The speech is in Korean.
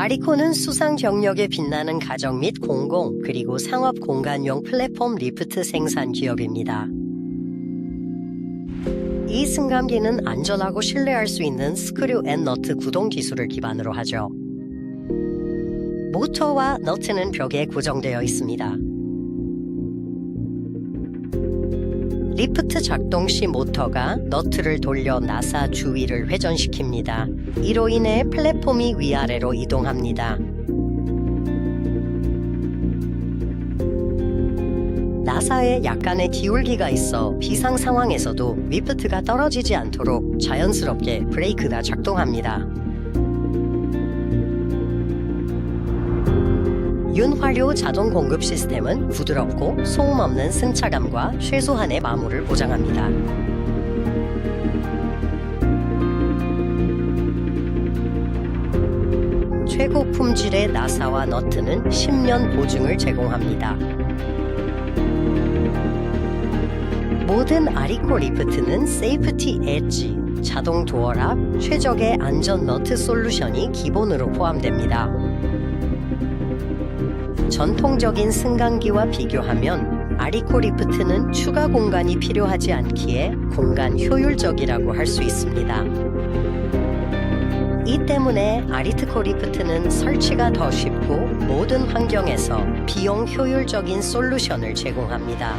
아리코는 수상 경력에 빛나는 가정 및 공공 그리고 상업 공간용 플랫폼 리프트 생산 기업입니다. 이 승강기는 안전하고 신뢰할 수 있는 스크류 앤 너트 구동 기술을 기반으로 하죠. 모터와 너트는 벽에 고정되어 있습니다. 리프트 작동 시 모터가 너트를 돌려 나사 주위를 회전시킵니다. 이로 인해 플랫폼이 위아래로 이동합니다. 나사에 약간의 기울기가 있어 비상 상황에서도 리프트가 떨어지지 않도록 자연스럽게 브레이크가 작동합니다. 윤활유 자동 공급 시스템은 부드럽고 소음 없는 승차감과 최소한의 마모를 보장합니다. 최고 품질의 나사와 너트는 10년 보증을 제공합니다. 모든 아리코 리프트는 세이프티 엣지, 자동 도어락, 최적의 안전 너트 솔루션이 기본으로 포함됩니다. 전통적인 승강기와 비교하면 아리코 리프트는 추가 공간이 필요하지 않기에 공간 효율적이라고 할 수 있습니다. 이 때문에 아리트코 리프트는 설치가 더 쉽고 모든 환경에서 비용 효율적인 솔루션을 제공합니다.